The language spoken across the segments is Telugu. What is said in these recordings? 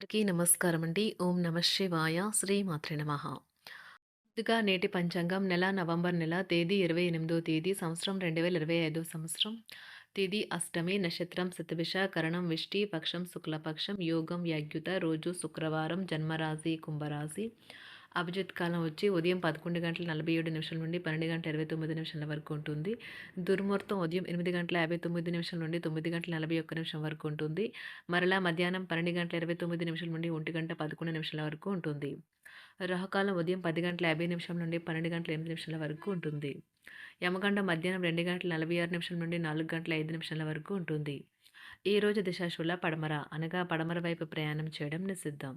అందరికీ నమస్కారం అండి. ఓం నమ శివాయ. శ్రీ మాత్రే నమ. ముందుగా నేటి పంచాంగం నెల నవంబర్ నెల తేదీ ఇరవై ఎనిమిదో తేదీ సంవత్సరం రెండు వేల ఇరవై ఐదో సంవత్సరం. తేదీ అష్టమి నక్షత్రం శతభిష కరణం విష్టి పక్షం శుక్లపక్షం యోగం యాగ్యుత రోజు శుక్రవారం జన్మరాశి కుంభరాశి. అభిజిత్ కాలం వచ్చి ఉదయం పదకొండు గంటల నలభై ఏడు నిమిషాల నుండి పన్నెండు గంటల ఇరవై తొమ్మిది నిమిషాల వరకు ఉంటుంది. దుర్ముహూర్తం ఉదయం ఎనిమిది గంటల యాభై తొమ్మిది నిమిషాల నుండి తొమ్మిది గంటల నలభై ఒక్క నిమిషం వరకు ఉంటుంది. మరలా మధ్యాహ్నం పన్నెండు గంటల ఇరవై తొమ్మిది నిమిషాల నుండి ఒంటి గంట పదకొండు నిమిషాల వరకు ఉంటుంది. రహకాలం ఉదయం పది గంటల యాభై నిమిషాల నుండి పన్నెండు గంటల ఎనిమిది నిమిషాల వరకు ఉంటుంది. యమగండ మధ్యాహ్నం రెండు గంటల నలభై ఆరు నిమిషాల నుండి నాలుగు గంటల ఐదు నిమిషాల వరకు ఉంటుంది. ఈ రోజు దిశాశుల పడమర అనగా పడమర వైపు ప్రయాణం చేయడం నిషిద్ధం.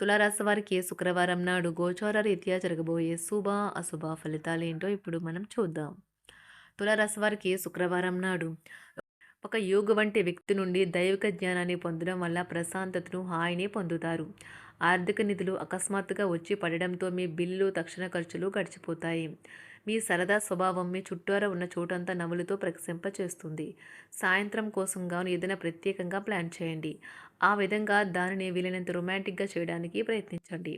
తులారాశి వారికి శుక్రవారం నాడు గోచార రీత్యా జరగబోయే శుభ అశుభ ఫలితాలు ఏంటో ఇప్పుడు మనం చూద్దాం. తులారాశి వారికి శుక్రవారం నాడు ఒక యోగ వంటి వ్యక్తి నుండి దైవిక జ్ఞానాన్ని పొందడం వల్ల ప్రశాంతతను హాయిని పొందుతారు. ఆర్థిక నిధులు అకస్మాత్తుగా వచ్చి పడడంతో మీ బిల్లు తక్షణ ఖర్చులు గడిచిపోతాయి. మీ సరదా స్వభావం మీ చుట్టూరా ఉన్న చోటంతా నవ్వులతో ప్రకసింప చేస్తుంది సాయంత్రం కోసం గాను ఏదైనా ప్రత్యేకంగా ప్లాన్ చేయండి. ఆ విధంగా దానిని వీలైనంత రొమాంటిక్గా చేయడానికి ప్రయత్నించండి.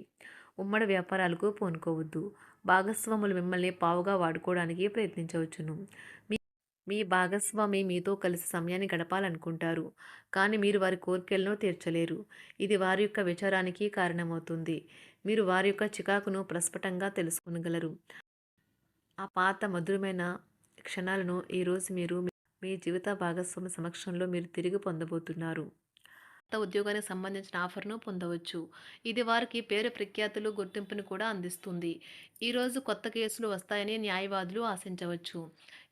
ఉమ్మడి వ్యాపారాలకు పూనుకోవద్దు. భాగస్వాములు మిమ్మల్ని పావుగా వాడుకోవడానికి ప్రయత్నించవచ్చును. మీ మీ భాగస్వామి మీతో కలిసి సమయాన్ని గడపాలనుకుంటారు. కానీ మీరు వారి కోరికలను తీర్చలేరు. ఇది వారి యొక్క విచారానికి కారణమవుతుంది. మీరు వారి యొక్క చికాకును ప్రస్ఫుటంగా తెలుసుకునగలరు. ఆ పాత మధురమైన క్షణాలను ఈరోజు మీరు మీ జీవిత భాగస్వామి సమక్షంలో మీరు తిరిగి పొందబోతున్నారు. కొత్త ఉద్యోగానికి సంబంధించిన ఆఫర్ను పొందవచ్చు. ఇది వారికి పేరు ప్రఖ్యాతులు గుర్తింపును కూడా అందిస్తుంది. ఈరోజు కొత్త కేసులు వస్తాయని న్యాయవాదులు ఆశించవచ్చు.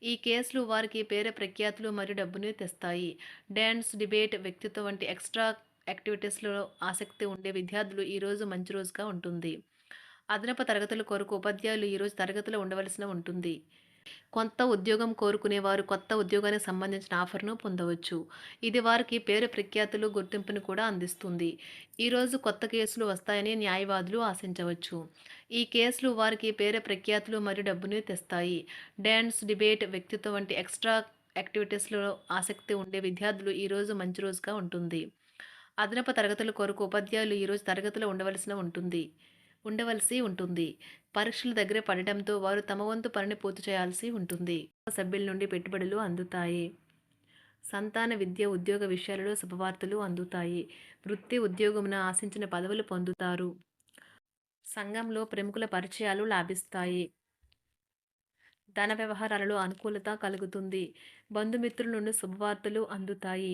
ఈ కేసులు వారికి పేరు ప్రఖ్యాతులు మరియు డబ్బుని తెస్తాయి. డ్యాన్స్ డిబేట్ వ్యక్తిత్వం వంటి ఎక్స్ట్రా యాక్టివిటీస్లో ఆసక్తి ఉండే విద్యార్థులు ఈరోజు మంచి రోజుగా ఉంటుంది. అదనపు తరగతుల కొరకు ఉపాధ్యాయులు ఈరోజు తరగతిలో ఉండవలసిన ఉంటుంది. కొత్త ఉద్యోగం కోరుకునేవారు కొత్త ఉద్యోగానికి సంబంధించిన ఆఫర్ను పొందవచ్చు. ఇది వారికి పేరు ప్రఖ్యాతులు గుర్తింపును కూడా అందిస్తుంది. ఈరోజు కొత్త కేసులు వస్తాయని న్యాయవాదులు ఆశించవచ్చు. ఈ కేసులు వారికి పేరు ప్రఖ్యాతులు మరియు డబ్బుని తెస్తాయి. డ్యాన్స్ డిబేట్ వ్యక్తిత్వం వంటి ఎక్స్ట్రా యాక్టివిటీస్లో ఆసక్తి ఉండే విద్యార్థులు ఈరోజు మంచి రోజుగా ఉంటుంది. అదనపు తరగతుల కొరకు ఉపాధ్యాయులు ఈరోజు తరగతిలో ఉండవలసిన ఉంటుంది. ఉండవలసి ఉంటుంది. పరీక్షల దగ్గర పడటంతో వారు తమ వంతు పనిని పూర్తి చేయాల్సి ఉంటుంది. సభ్యుల నుండి పెట్టుబడులు అందుతాయి. సంతాన విద్య ఉద్యోగ విషయాలలో శుభవార్తలు అందుతాయి. వృత్తి ఉద్యోగమున ఆశించిన పదవులు పొందుతారు. సంఘంలో ప్రముఖుల పరిచయాలు లాభిస్తాయి. ధన వ్యవహారాలలో అనుకూలత కలుగుతుంది. బంధుమిత్రుల నుండి శుభవార్తలు అందుతాయి.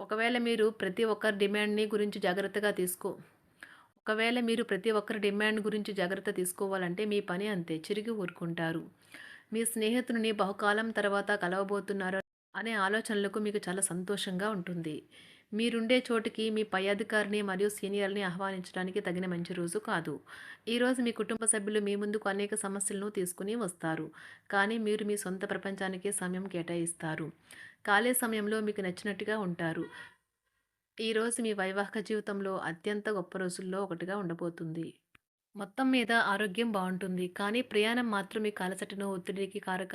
ఒకవేళ మీరు ప్రతి ఒక్కరి డిమాండ్ని గురించి జాగ్రత్తగా తీసుకో. ఒకవేళ మీరు ప్రతి ఒక్కరి డిమాండ్ గురించి జాగ్రత్త తీసుకోవాలంటే మీ పని అంతే చిరిగి ఊరుకుంటారు. మీ స్నేహితుడిని బహుకాలం తర్వాత కలవబోతున్నారు అనే ఆలోచనలకు మీకు చాలా సంతోషంగా ఉంటుంది. మీరుండే చోటికి మీ పై అధికారిని మరియు సీనియర్ని ఆహ్వానించడానికి తగిన మంచి రోజు కాదు. ఈరోజు మీ కుటుంబ సభ్యులు మీ ముందుకు అనేక సమస్యలను తీసుకుని వస్తారు. కానీ మీరు మీ సొంత ప్రపంచానికి సమయం కేటాయిస్తారు. ఖాళీ సమయంలో మీకు నచ్చినట్టుగా ఉంటారు. ఈరోజు మీ వైవాహిక జీవితంలో అత్యంత గొప్ప రోజుల్లో ఒకటిగా ఉండబోతుంది. మొత్తం మీద ఆరోగ్యం బాగుంటుంది. కానీ ప్రయాణం మాత్రం మీ కాలసటను ఒత్తిడికి కారక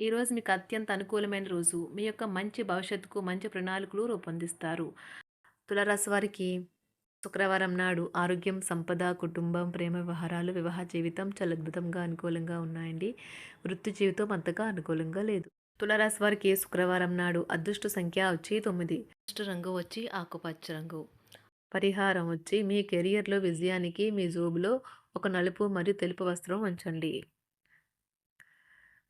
ఈరోజు మీకు అత్యంత అనుకూలమైన రోజు. మీ యొక్క మంచి భవిష్యత్తుకు మంచి ప్రణాళికలు రూపొందిస్తారు. తులరాశి వారికి శుక్రవారం నాడు ఆరోగ్యం సంపద కుటుంబం ప్రేమ వ్యవహారాలు వివాహ జీవితం చాలా అద్భుతంగా అనుకూలంగా ఉన్నాయండి. వృత్తి జీవితం అంతగా అనుకూలంగా లేదు. తులరాశి వారికి శుక్రవారం నాడు అదృష్ట సంఖ్య వచ్చి తొమ్మిది. అదృష్ట రంగు వచ్చి ఆకుపచ్చ రంగు. పరిహారం వచ్చి మీ కెరియర్లో విజయానికి మీ జోబులో ఒక నలుపు మరియు తెలుపు వస్త్రం ఉంచండి.